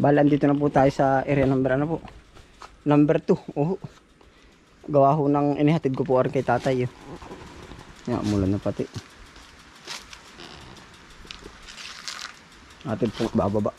Bali, andito na po tayo sa area number ano po. Number 2. Oh. Gawa ho ng inihatid ko po rin kay tatay. Eh. Yan, mulan na pati. Atin po bababa.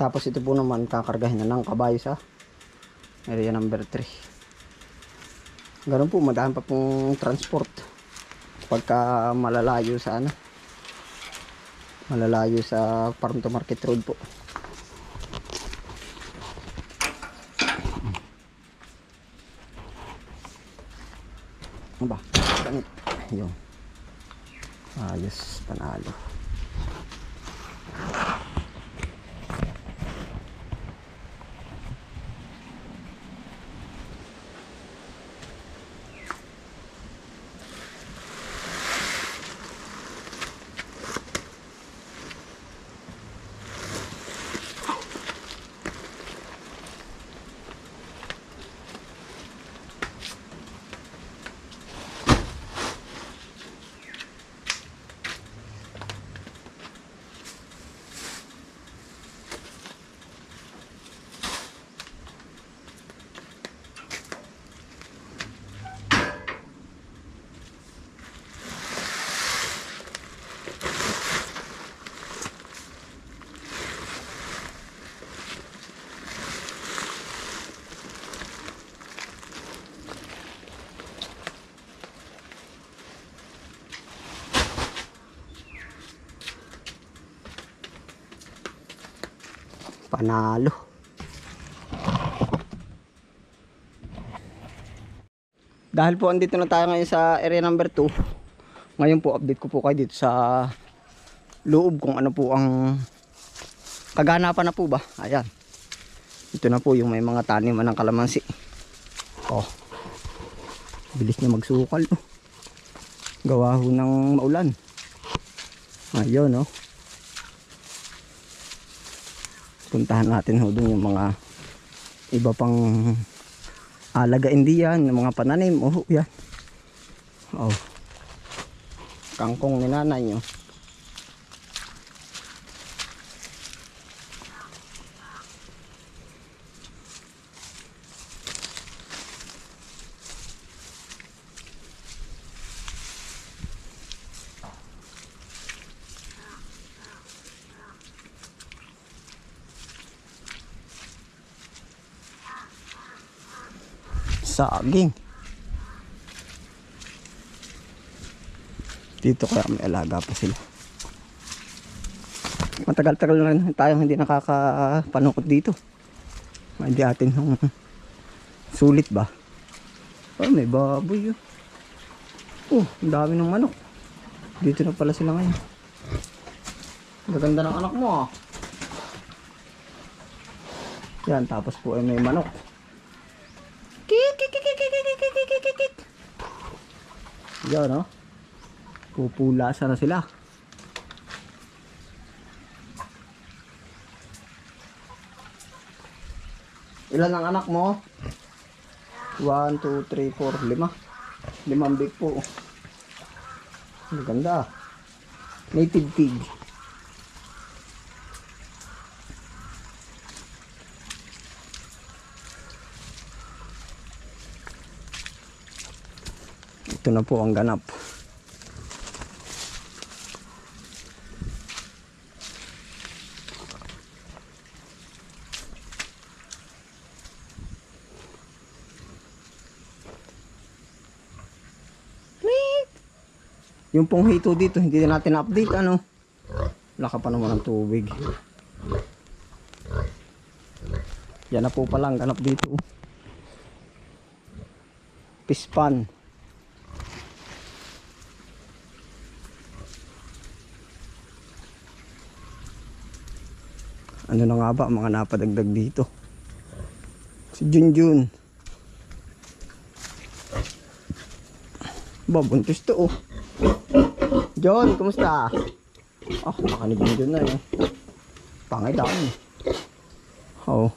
Tapos ito po naman kakargahin na ng kabayo sa area number 3. Ganun po, madaan pa pong transport. Pagka malalayo sa ano. Malalayo sa farm to market road po. Ano ba? Ganit. Yun. Ayos, panalo. Panalo. Dahil po andito na tayo ngayon sa area number 2. Ngayon po update ko po kayo dito sa loob kung ano po ang kaganapan na po ba. Ayan. Ito na po yung may mga taniman ng kalamansi. Oh. Bilis niya magsukal. Oh. Gawa ho ng maulan. Ayun oh. Puntahan natin ho dun yung mga iba pang alagain diyan, yung mga pananim. Oh, yan. Oh. Kangkong ni nanay nyo. Saging. Dito kaya may alaga pa sila. Matagal-tagal na rin tayong hindi nakakapanukot dito. Hindi atin yung sulit ba? Oh, may baboy yun. Oh, ang dami ng manok. Dito na pala sila ngayon. Gaganda ng anak mo ah. Yan, tapos po ay may manok. Yan, no? Pupulasa na sila. Ilan ang anak mo? 1, 2, 3, 4, 5. Limang big po. Ang ganda. Native pig. Ito na po ang ganap. Yung pong hito dito, hindi na natin update ano. Laka pa naman ng tubig. Yan na po pala ang ganap dito. Pispan. Ano na nga ba mga napadagdag dito? Si Junjun. Ba, buntis to oh. John, kumusta? Ah, baka ni Junjun na eh. Pangay dami. Oo.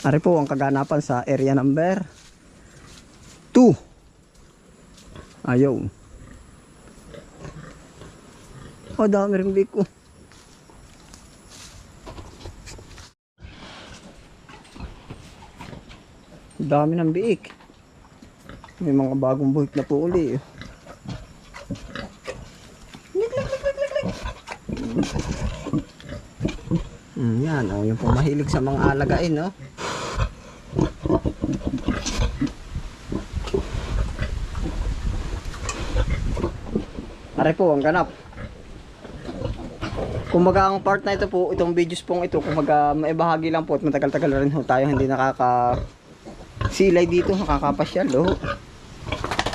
Ari po ang kaganapan sa area number 2. Ayaw. Oh, dami rin biko. Dami ng biik. May mga bagong buhik na po uli. Mm, yan, oh, yung pong mahilig sa mga alagain, no? Are po, ang ganap. Kumbaga ang part na ito po, itong videos pong ito, kumbaga maibahagi lang po at matagal-tagal na rin ho tayo hindi nakaka silay dito, nakakapasyal, oh.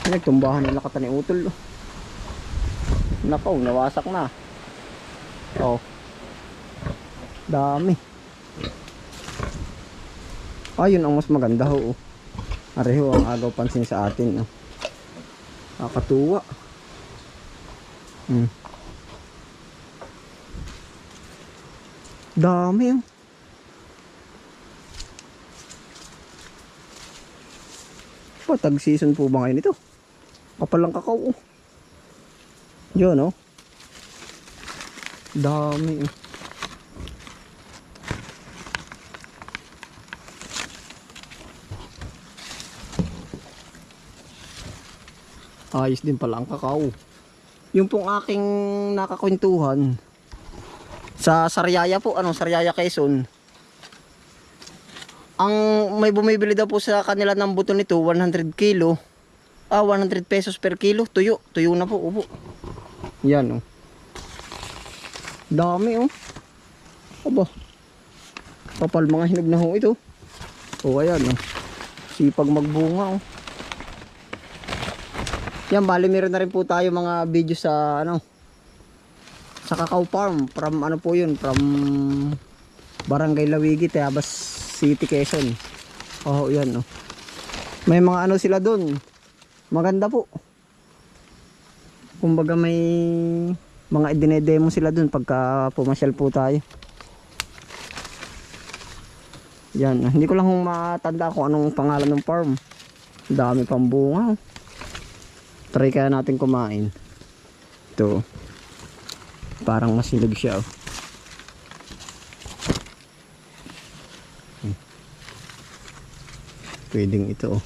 Nagtumbahan nila kata ni Utol, oh. Nakaw, nawasak na. Oh. Dami. Ayun ang mas maganda ho. oh. Areho ang agaw pansin sa atin. Oh. Nakakatuwa. Hmm. Dami oh. Patag season po ba ngayon ito? Kapal lang kakao oh. Yun oh. Dami oh. Ayos din pala ang kakao. Yung pong aking nakakwentuhan sa Sariaya po, ano, Sariaya Quezon. Ang may bumibili daw po sa kanila ng buto nito, 100 kilo. Ah, 100 pesos per kilo. Tuyo. Tuyo na po, upo. Yan, oh. Dami, oh. Aba. Kapal mga hinog na ho ito. Oh, ayan, oh. Sipag magbunga, oh. Yan, bali meron na rin po tayo mga video sa ano sa Cacao Farm from ano po yun from Barangay Lawigi, Tayabas City, Quezon. Oh, yan oh. May mga ano sila doon. Maganda po. Kumbaga may mga idinedemo sila doon pagka pumasyal po tayo. Yan, hindi ko lang matanda kung anong pangalan ng farm. Dami pang bunga. Try kaya natin kumain. Ito. Parang masilog siya. Oh. Hmm. Pwedeng ito. Oh.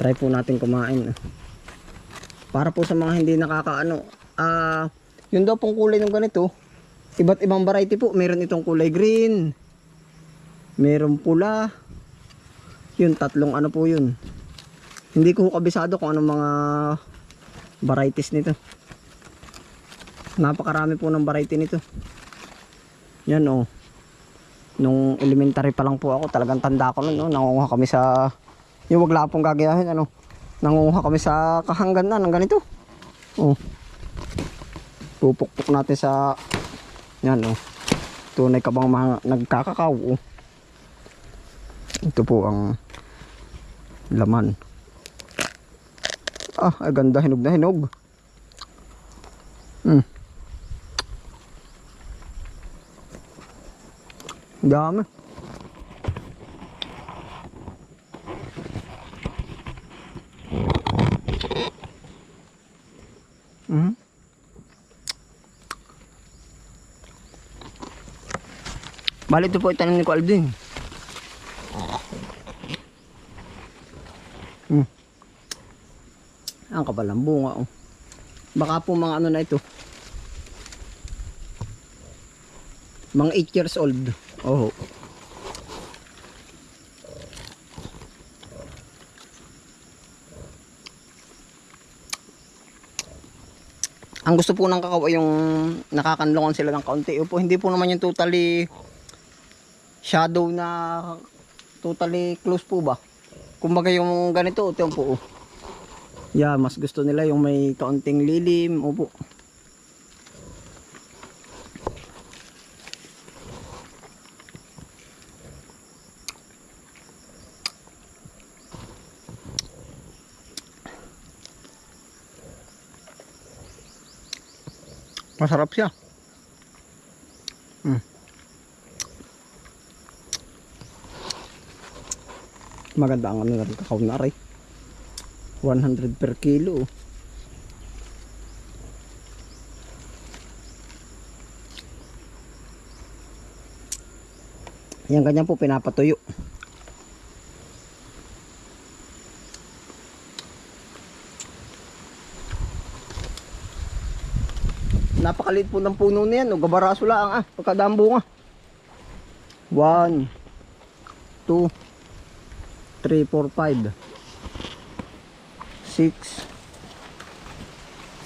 Try po natin kumain. oh. Para po sa mga hindi nakakaano. Ah, yun daw pong kulay ng ganito. Iba't ibang variety po. Meron itong kulay green. Meron pula. Yun, tatlong ano po yun. Hindi ko kabisado kung anong mga varieties nito. Napakarami po ng variety nito. Yan oh. Nung elementary pa lang po ako, talagang tanda ko nun, no? nangunguha kami sa yung wag lang pong gagayahin ano. Nangunguha kami sa kahanggan na ng ganito. Oh. Pupukpok natin sa yan oh. Tunay ka bang mga nagkakakaw oh. Ito po ang laman. Ah, ay ganda hinog na hinog. Hmm. Dami. Mhm. Bali ito po itanim ni Alvin. Ang kapal ng bunga oh. Baka po mga ano na ito. Mga 8 years old. Oh. Ang gusto po ng kakao ay yung nakakanlongan sila ng kaunti. Opo, hindi po naman yung totally shadow na totally close po ba? Kumbaga yung ganito, ito po. oh. Yeah, mas gusto nila yung may kaunting lilim. Opo. Masarap siya. Mm. Maganda ang ano na rin kakao na rin. 100 per kilo. Yan ganyan po pinapatuyo. Napakaliit po ng puno na yan. O, gabaraso lang ah. Pagkadaan bunga. 1 2 3, 4, 5 6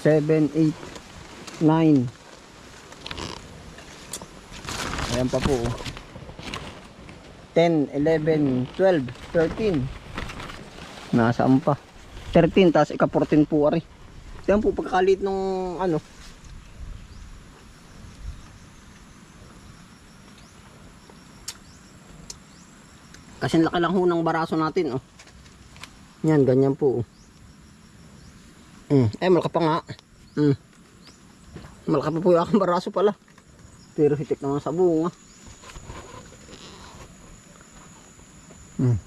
7, 8 9 Ayan pa po oh. 10, 11, 12, 13 Nasaan pa 13, tapos ika 14 po ari Ayan po pagkakalit nung ano Kasi laki lang ho ng baraso natin, oh. Yan, ganyan po, oh. Mm. Eh, malaki pa nga. Mm. Malaki pa po yung aking baraso pala. Pero hitik naman sa bunga. Mm.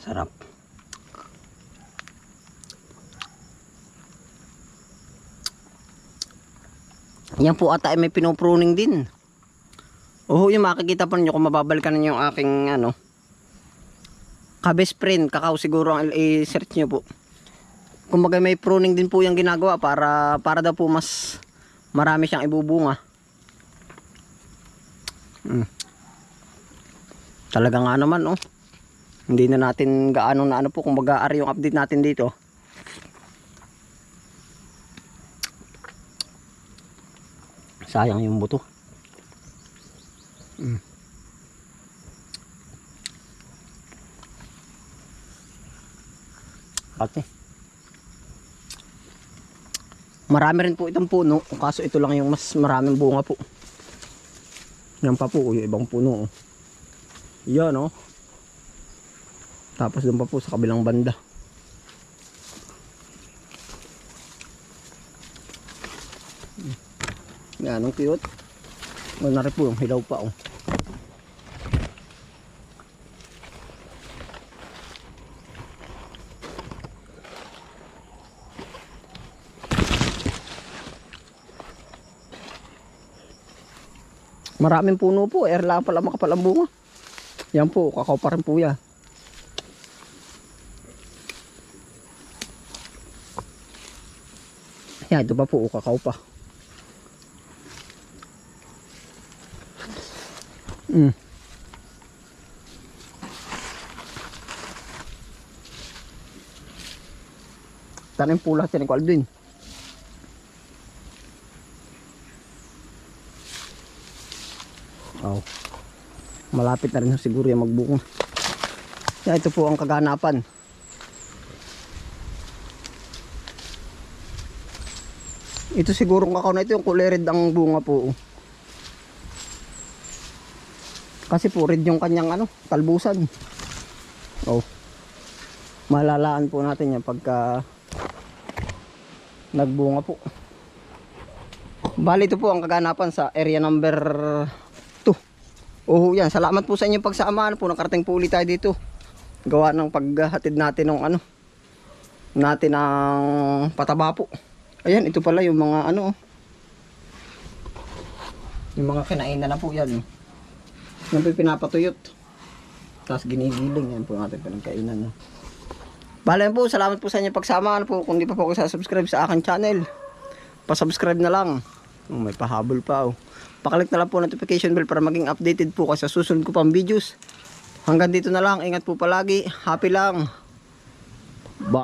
Sarap. Yan po ata ay may pinopruning din. Oo, yung makikita po ninyo kung mababalikan ninyo yung aking ano. Kabes friend, kakao siguro ang i-search nyo po. Kumbaga may pruning din po yung ginagawa para para daw po mas marami siyang ibubunga. Hmm. Talaga nga naman oh. Hindi na natin gaano na ano po kung mag-aari yung update natin dito. Sayang yung buto. Mm. Ate. Marami rin po itong puno. Kaso ito lang yung mas maraming bunga po. Yan pa po yung ibang puno. oh. Yan oh. Tapos doon pa po sa kabilang banda. Yan, ang cute. Wala na rin po yung hilaw pa oh. Maraming puno po, erla pala makapal ang bunga. Yan po, kakao pa rin po yan. Yan, ito pa po, kakao pa. Mm. Po lahat yan ni Alvin. Oh. Malapit na rin siguro yung magbunga. Yan, ito po ang kaganapan. Ito siguro ang kakao na ito yung kulay red ang bunga po. Kasi po red yung kanyang ano, talbusan. Oh. Malalaan po natin yan pagka nagbunga po. Bali ito po ang kaganapan sa area number 2. Oh, yan. Salamat po sa inyong pagsama po. Nakarating po ulit tayo dito. Gawa ng paghatid natin ng ano natin ng pataba po. Ayan, ito pala yung mga ano. oh. Yung mga kinainan na po yan. Yan pinapatuyot. Tapos ginigiling. Yan po ang ating pinagkainan. No? Bale po, salamat po sa inyo pagsama. Ano po, kung di pa po ako subscribe sa akin channel, pa-subscribe na lang. Oh, may pahabol pa oh. Pakalik na lang po notification bell para maging updated po kasi sa susunod ko pang videos. Hanggang dito na lang. Ingat po palagi. Happy lang.